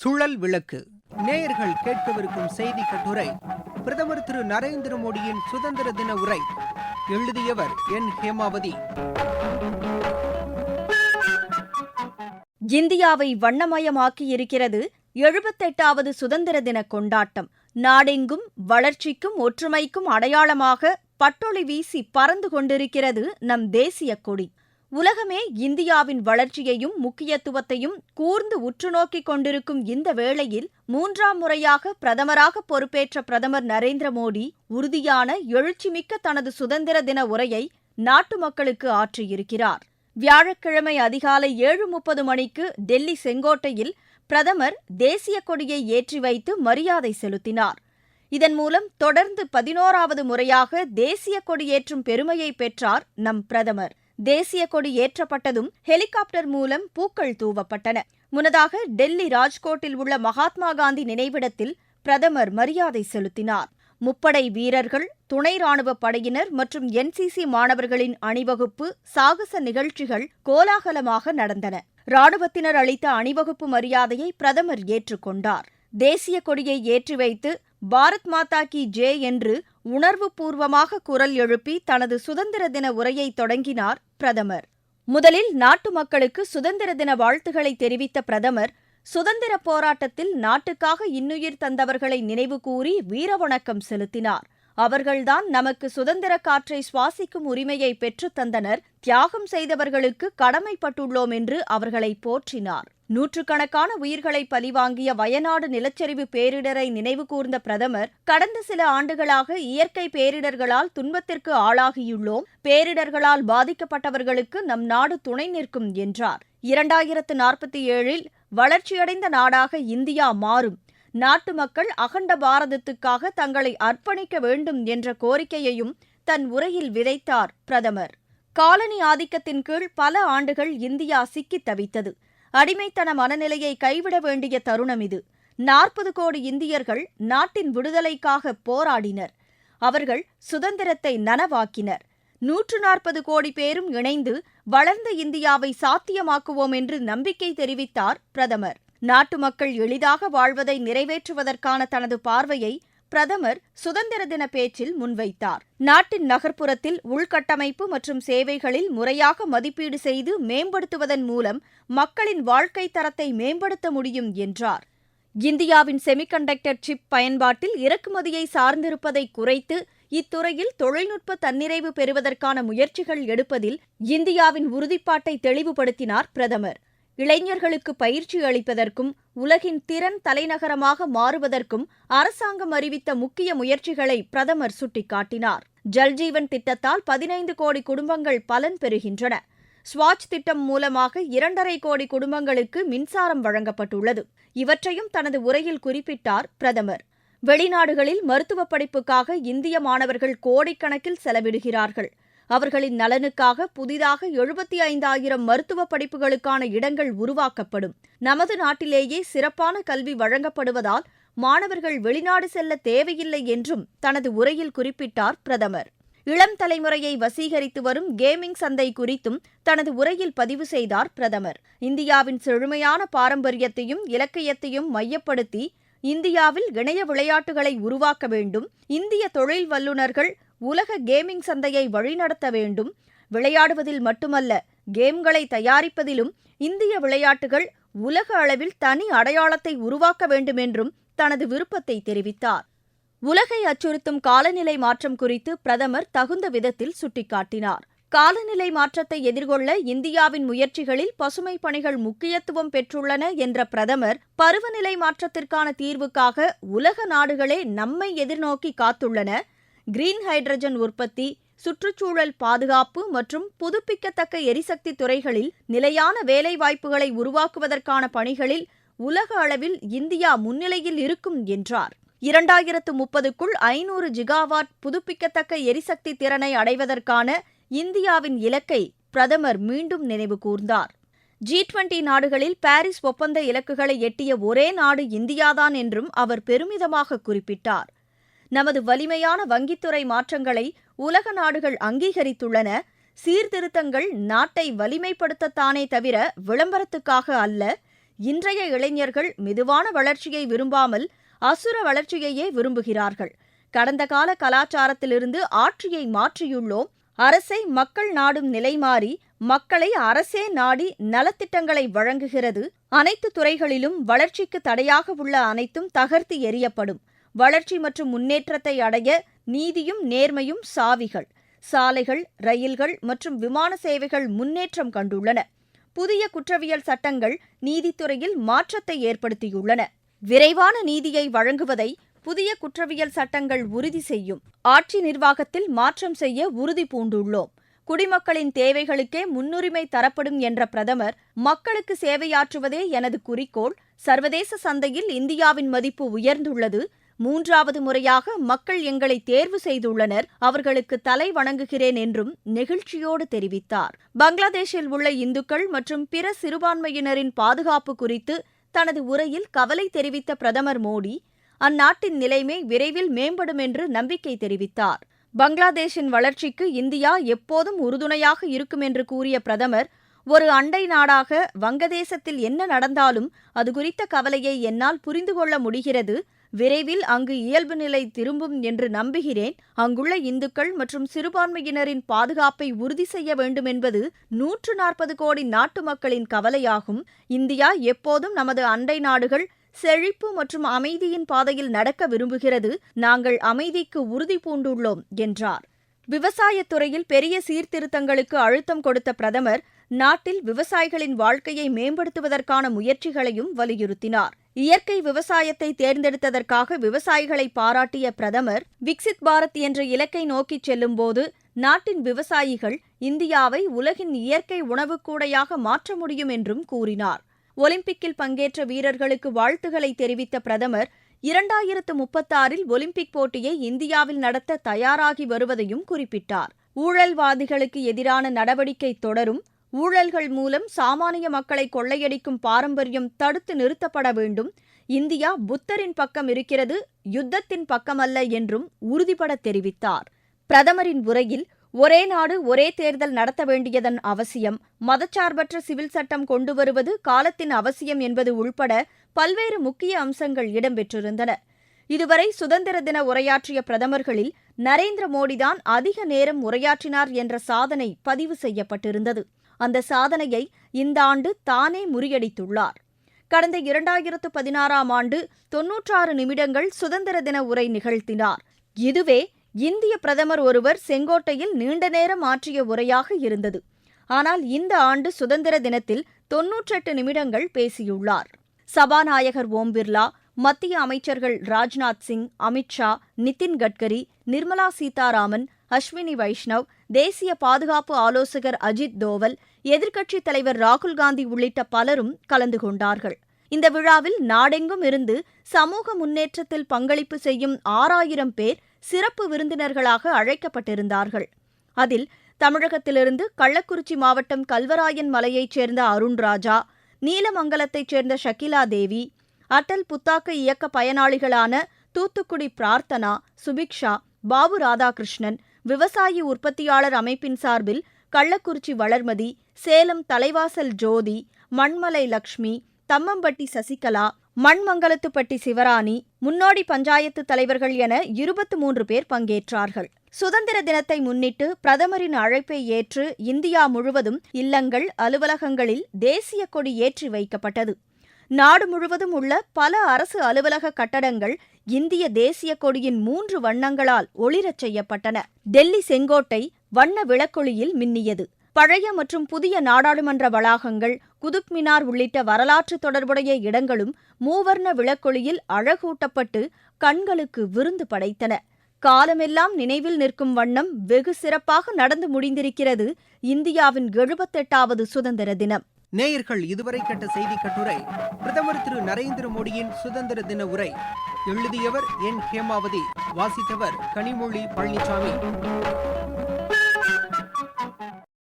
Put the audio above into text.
சுழல் விளக்கு. நேயர்கள் கேட்கவிருக்கும் செய்தி கட்டுரை பிரதமர் திரு நரேந்திர மோடியின் சுதந்திர தின உரை எழுதியவர் என் ஹேமாவதி. இந்தியாவை வண்ணமயமாக்கியிருக்கிறது எழுபத்தெட்டாவது சுதந்திர தின கொண்டாட்டம். நாடெங்கும் வளர்ச்சிக்கும் ஒற்றுமைக்கும் அடையாளமாக பட்டொளி வீசி பறந்து கொண்டிருக்கிறது நம் தேசிய கொடி. உலகமே இந்தியாவின் வளர்ச்சியையும் முக்கியத்துவத்தையும் கூர்ந்து உற்றுநோக்கிக் கொண்டிருக்கும் இந்த வேளையில் மூன்றாம் முறையாக பிரதமராக பொறுப்பேற்ற பிரதமர் நரேந்திர மோடி உறுதியான எழுச்சிமிக்க தனது சுதந்திர தின உரையை நாட்டு மக்களுக்கு ஆற்றியிருக்கிறார். வியாழக்கிழமை அதிகாலை ஏழு முப்பது மணிக்கு டெல்லி செங்கோட்டையில் பிரதமர் தேசிய கொடியை ஏற்றி வைத்து மரியாதை செலுத்தினார். இதன் மூலம் தொடர்ந்து பதினோராவது முறையாக தேசிய கொடியேற்றும் பெருமையை பெற்றார் நம் பிரதமர். தேசிய கொடி ஏற்றப்பட்டதும் ஹெலிகாப்டர் மூலம் பூக்கள் தூவப்பட்டன. முன்னதாக டெல்லி ராஜ்கோட்டில் உள்ள மகாத்மா காந்தி நினைவிடத்தில் பிரதமர் மரியாதை செலுத்தினார். முப்படை வீரர்கள் துணை ராணுவப் படையினர் மற்றும் என்சிசி மாணவர்களின் அணிவகுப்பு சாகச நிகழ்ச்சிகள் கோலாகலமாக நடந்தன. ராணுவத்தினர் அளித்த அணிவகுப்பு மரியாதையை பிரதமர் ஏற்றுக்கொண்டார். தேசிய கொடியை ஏற்றி வைத்து பாரத் மாதா கி ஜே என்று உணர்வுபூர்வமாக குரல் எழுப்பி தனது சுதந்திர தின உரையை தொடங்கினார் பிரதமர். முதலில் நாட்டு மக்களுக்கு சுதந்திர தின வாழ்த்துக்களை தெரிவித்த பிரதமர் சுதந்திர போராட்டத்தில் நாட்டுக்காக இன்னுயிர் தந்தவர்களை நினைவுகூறி வீரவணக்கம் செலுத்தினார். அவர்கள்தான் நமக்கு சுதந்திர காற்றை சுவாசிக்கும் உரிமையை பெற்றுத் தந்தனர். தியாகம் செய்தவர்களுக்கு கடமைப்பட்டுள்ளோம் என்று அவர்களை போற்றினார். நூற்றுக்கணக்கான உயிர்களை பலிவாங்கிய வயநாடு நிலச்சரிவு பேரிடரை நினைவுகூர்ந்த பிரதமர் கடந்த சில ஆண்டுகளாக இயற்கை பேரிடர்களால் துன்பத்திற்கு ஆளாகியுள்ளோம் பேரிடர்களால் பாதிக்கப்பட்டவர்களுக்கு நம் நாடு துணை நிற்கும் என்றார். இரண்டாயிரத்து நாற்பத்தி ஏழில் வளர்ச்சியடைந்த நாடாக இந்தியா மாறும். நாட்டு மக்கள் அகண்ட பாரதத்துக்காக தங்களை அர்ப்பணிக்க வேண்டும் என்ற கோரிக்கையையும் தன் உரையில் விதைத்தார் பிரதமர். காலனி ஆதிக்கத்தின் கீழ் பல ஆண்டுகள் இந்தியா சிக்கித் தவித்தது. அடிமைத்தன மனநிலையை கைவிட வேண்டிய தருணம் இது. நாற்பது கோடி இந்தியர்கள் நாட்டின் விடுதலைக்காக போராடினர். அவர்கள் சுதந்திரத்தை நனவாக்கினர். நூற்று நாற்பது கோடி பேரும் இணைந்து வளர்ந்த இந்தியாவை சாத்தியமாக்குவோம் என்று நம்பிக்கை தெரிவித்தார் பிரதமர். நாட்டு மக்கள் எளிதாக வாழ்வதை நிறைவேற்றுவதற்கான தனது பார்வையை பிரதமர் சுதந்திர தின பேச்சில் முன்வைத்தார். நாட்டின் நகர்ப்புறத்தில் உள்கட்டமைப்பு மற்றும் சேவைகளில் முறையாக மதிப்பீடு செய்து மேம்படுத்துவதன் மூலம் மக்களின் வாழ்க்கை தரத்தை மேம்படுத்த முடியும் என்றார். இந்தியாவின் செமிகண்டக்டர் சிப் பயன்பாட்டில் இறக்குமதியை சார்ந்திருப்பதை குறைத்து இத்துறையில் தொழில்நுட்ப தன்னிறைவு பெறுவதற்கான முயற்சிகள் எடுப்பதில் இந்தியாவின் உறுதிப்பாட்டை தெளிவுபடுத்தினார் பிரதமர். இளைஞர்களுக்கு பயிற்சி அளிப்பதற்கும் உலகின் திறன் தலைநகரமாக மாறுவதற்கும் அரசாங்கம் அறிவித்த முக்கிய முயற்சிகளை பிரதமர் சுட்டிக்காட்டினார். ஜல்ஜீவன் திட்டத்தால் பதினைந்து கோடி குடும்பங்கள் பலன் பெறுகின்றன. ஸ்வாச் திட்டம் மூலமாக இரண்டரை கோடி குடும்பங்களுக்கு மின்சாரம் வழங்கப்பட்டுள்ளது. இவற்றையும் தனது உரையில் குறிப்பிட்டார் பிரதமர். வெளிநாடுகளில் மருத்துவ படிப்புக்காக இந்திய மாணவர்கள் கோடிக்கணக்கில் செலவிடுகிறார்கள். அவர்களின் நலனுக்காக புதிதாக எழுபத்தி ஐந்தாயிரம் மருத்துவ படிப்புகளுக்கான இடங்கள் உருவாக்கப்படும். நமது நாட்டிலேயே சிறப்பான கல்வி வழங்கப்படுவதால் மாணவர்கள் வெளிநாடு செல்ல தேவையில்லை என்றும் தனது உரையில் குறிப்பிட்டார் பிரதமர். இளம் தலைமுறையை வசீகரித்து வரும் கேமிங் சந்தை குறித்தும் தனது உரையில் பதிவு செய்தார் பிரதமர். இந்தியாவின் செழுமையான பாரம்பரியத்தையும் இலக்கியத்தையும் மையப்படுத்தி இந்தியாவில் இணைய விளையாட்டுகளை உருவாக்க வேண்டும். இந்திய தொழில் வல்லுநர்கள் உலக கேமிங் சந்தையை வழிநடத்த வேண்டும். விளையாடுவதில் மட்டுமல்ல கேம்களை தயாரிப்பதிலும் இந்திய விளையாட்டுகள் உலக அளவில் தனி அடையாளத்தை உருவாக்க வேண்டும் என்றும் தனது விருப்பத்தை தெரிவித்தார். உலகை அச்சுறுத்தும் காலநிலை மாற்றம் குறித்து பிரதமர் தகுந்த விதத்தில் சுட்டிக்காட்டினார். காலநிலை மாற்றத்தை எதிர்கொள்ள இந்தியாவின் முயற்சிகளில் பசுமை பணிகள் முக்கியத்துவம் பெற்றுள்ளன என்ற பிரதமர் பருவநிலை மாற்றத்திற்கான தீர்வுக்காக உலக நாடுகளே நம்மை எதிர்நோக்கி காத்துள்ளன. கிரீன் ஹைட்ரஜன் உற்பத்தி சுற்றுச்சூழல் பாதுகாப்பு மற்றும் புதுப்பிக்கத்தக்க எரிசக்தி துறைகளில் நிலையான வேலைவாய்ப்புகளை உருவாக்குவதற்கான பணிகளில் உலக அளவில் இந்தியா முன்னிலையில் இருக்கும் என்றார். இரண்டாயிரத்து முப்பதுக்குள் ஐநூறு ஜிகாவாட் புதுப்பிக்கத்தக்க எரிசக்தி திறனை அடைவதற்கான இந்தியாவின் இலக்கை பிரதமர் மீண்டும் நினைவு கூர்ந்தார். ஜி டுவெண்டி நாடுகளில் பாரிஸ் ஒப்பந்த இலக்குகளை எட்டிய ஒரே நாடு இந்தியாதான் என்றும் அவர் பெருமிதமாக குறிப்பிட்டார். நமது வலிமையான வங்கித்துறை மாற்றங்களை உலக நாடுகள் அங்கீகரித்துள்ளன. சீர்திருத்தங்கள் நாட்டை வலிமைப்படுத்தத்தானே தவிர விளம்பரத்துக்காக அல்ல. இன்றைய இளைஞர்கள் மெதுவான வளர்ச்சியை விரும்பாமல் அசுர வளர்ச்சியையே விரும்புகிறார்கள். கடந்த கால கலாச்சாரத்திலிருந்து ஆட்சியை மாற்றியுள்ளோம். அரசை மக்கள் நாடும் நிலை மாறி மக்களை அரசே நாடி நலத்திட்டங்களை வழங்குகிறது. அனைத்து துறைகளிலும் வளர்ச்சிக்கு தடையாக உள்ள அனைத்தும் தகர்த்து எறியப்படும். வளர்ச்சி மற்றும் முன்னேற்றத்தை அடைய நீதியும் நேர்மையும் சாவிகள். சாலைகள் ரயில்கள் மற்றும் விமான சேவைகள் முன்னேற்றம் கண்டுள்ளன. புதிய குற்றவியல் சட்டங்கள் நீதித்துறையில் மாற்றத்தை ஏற்படுத்தியுள்ளன. விரைவான நீதியை வழங்குவதை புதிய குற்றவியல் சட்டங்கள் உறுதி செய்யும். ஆட்சி நிர்வாகத்தில் மாற்றம் செய்ய உறுதி பூண்டுள்ளோம். குடிமக்களின் தேவைகளுக்கே முன்னுரிமை தரப்படும் என்ற பிரதமர் மக்களுக்கு சேவையாற்றுவதே எனது குறிக்கோள். சர்வதேச சந்தையில் இந்தியாவின் மதிப்பு உயர்ந்துள்ளது. மூன்றாவது முறையாக மக்கள் எங்களை தேர்வு செய்துள்ளனர். அவர்களுக்கு தலை வணங்குகிறேன் என்றும் நெகிழ்ச்சியோடு தெரிவித்தார். பங்களாதேஷில் உள்ள இந்துக்கள் மற்றும் பிற சிறுபான்மையினரின் பாதுகாப்பு குறித்து தனது உரையில் கவலை தெரிவித்த பிரதமர் மோடி அந்நாட்டின் நிலைமை விரைவில் மேம்படும் என்று நம்பிக்கை தெரிவித்தார். பங்களாதேஷின் வளர்ச்சிக்கு இந்தியா எப்போதும் உறுதுணையாக இருக்கும் என்று கூறிய பிரதமர் ஒரு அண்டை நாடாக வங்கதேசத்தில் என்ன நடந்தாலும் அது குறித்த கவலையை என்னால் புரிந்து கொள்ள முடிகிறது. விரைவில் அங்கு இயல்பு நிலை திரும்பும் என்று நம்புகிறேன். அங்குள்ள இந்துக்கள் மற்றும் சிறுபான்மையினரின் பாதுகாப்பை உறுதி செய்ய வேண்டும் என்பது நூற்று நாற்பது கோடி நாட்டு மக்களின் கவலையாகும். இந்தியா எப்போதும் நமது அண்டை நாடுகள் செழிப்பு மற்றும் அமைதியின் பாதையில் நடக்க விரும்புகிறது. நாங்கள் அமைதிக்கு உறுதி பூண்டுள்ளோம் என்றார். விவசாயத் துறையில் பெரிய சீர்திருத்தங்களுக்கு அழுத்தம் கொடுத்த பிரதமர் நாட்டில் விவசாயிகளின் வாழ்க்கையை மேம்படுத்துவதற்கான முயற்சிகளையும் வலியுறுத்தினார். இயற்கை விவசாயத்தை தேர்ந்தெடுத்ததற்காக விவசாயிகளை பாராட்டிய பிரதமர் விக்சித் பாரத் என்ற இலக்கை நோக்கிச் செல்லும்போது நாட்டின் விவசாயிகள் இந்தியாவை உலகின் இயற்கை உணவுக்கூடையாக மாற்ற முடியும் என்றும் கூறினார். ஒலிம்பிக்கில் பங்கேற்ற வீரர்களுக்கு வாழ்த்துக்களை தெரிவித்த பிரதமர் இரண்டாயிரத்து முப்பத்தாறில் ஒலிம்பிக் போட்டியை இந்தியாவில் நடத்த தயாராகி வருவதையும் குறிப்பிட்டார். ஊழல்வாதிகளுக்கு எதிரான நடவடிக்கை தொடரும் ஊழல்கள் மூலம் சாமானிய மக்களை கொள்ளையடிக்கும் பாரம்பரியம் தடுத்து நிறுத்தப்பட வேண்டும். இந்தியா புத்தரின் பக்கம் இருக்கிறது யுத்தத்தின் பக்கமல்ல என்றும் உறுதிபட தெரிவித்தார். பிரதமரின் உரையில் ஒரே நாடு ஒரே தேர்தல் நடத்த வேண்டியதன் அவசியம் மதச்சார்பற்ற சிவில் சட்டம் கொண்டு வருவது காலத்தின் அவசியம் என்பது உள்பட பல்வேறு முக்கிய அம்சங்கள் இடம்பெற்றிருந்தன. இதுவரை சுதந்திர தின உரையாற்றிய பிரதமர்களில் நரேந்திர மோடிதான் அதிக நேரம் உரையாற்றினார் என்ற சாதனை பதிவு செய்யப்பட்டிருந்தது. அந்த சாதனையை இந்த ஆண்டு தானே முறியடித்துள்ளார். கடந்த இரண்டாயிரத்து பதினாறாம் ஆண்டு தொன்னூற்றாறு நிமிடங்கள் சுதந்திர தின உரை நிகழ்த்தினார். இதுவே இந்திய பிரதமர் ஒருவர் செங்கோட்டையில் நீண்ட நேரம் ஆற்றிய உரையாக இருந்தது. ஆனால் இந்த ஆண்டு சுதந்திர தினத்தில் தொன்னூற்றெட்டு நிமிடங்கள் பேசியுள்ளார். சபாநாயகர் ஓம் பிர்லா மத்திய அமைச்சர்கள் ராஜ்நாத் சிங் அமித்ஷா நிதின் கட்கரி நிர்மலா சீதாராமன் அஸ்வினி வைஷ்ணவ் தேசிய பாதுகாப்பு ஆலோசகர் அஜித் தோவல் எதிர்க்கட்சித் தலைவர் ராகுல் காந்தி உள்ளிட்ட பலரும் கலந்து கொண்டார்கள். இந்த விழாவில் நாடெங்கும் இருந்து சமூக முன்னேற்றத்தில் பங்களிப்பு செய்யும் ஆறாயிரம் பேர் சிறப்பு விருந்தினர்களாக அழைக்கப்பட்டிருந்தார்கள். அதில் தமிழகத்திலிருந்து கள்ளக்குறிச்சி மாவட்டம் கல்வராயன் மலையைச் சேர்ந்த அருண்ராஜா நீலமங்கலத்தைச் சேர்ந்த ஷகிலா தேவி அட்டல் புத்தாக்க இயக்க பயனாளிகளான தூத்துக்குடி பிரார்த்தனா சுபிக்ஷா பாபு ராதாகிருஷ்ணன் விவசாயி உற்பத்தியாளர் அமைப்பின் சார்பில் கள்ளக்குறிச்சி வளர்மதி சேலம் தலைவாசல் ஜோதி மண்மலை லக்ஷ்மி தம்மம்பட்டி சசிகலா மண்மங்கலத்துப்பட்டி சிவராணி முன்னோடி பஞ்சாயத்து தலைவர்கள் என இருபத்து மூன்று பேர் பங்கேற்றார்கள். சுதந்திர தினத்தை முன்னிட்டு பிரதமரின் அழைப்பை ஏற்று இந்தியா முழுவதும் இல்லங்கள் அலுவலகங்களில் தேசிய கொடி ஏற்றி வைக்கப்பட்டது. நாடு முழுவதும் உள்ள பல அரசு அலுவலக கட்டடங்கள் இந்திய தேசிய கொடியின் மூன்று வண்ணங்களால் ஒளிரச் செய்யப்பட்டன. டெல்லி செங்கோட்டை வண்ண விளக்கொளியில் மின்னியது. பழைய மற்றும் புதிய நாடாளுமன்ற வளாகங்கள் குதுப் மினார் உள்ளிட்ட வரலாற்று தொடர்புடைய இடங்களும் மூவர்ண விளக்கொளியில் அழகூட்டப்பட்டு கண்களுக்கு விருந்து படைத்தன. காலமெல்லாம் நினைவில் நிற்கும் வண்ணம் வெகு சிறப்பாக நடந்து முடிந்திருக்கிறது இந்தியாவின் எழுபத்தெட்டாவது சுதந்திர தினம். நேயர்கள் இதுவரை கேட்ட செய்தி கட்டுரை பிரதமர் திரு நரேந்திர மோடியின் சுதந்திர தின உரை. எழுதியவர் என் ஹேமாவதி வாசித்தவர் கனிமொழி பழனிசாமி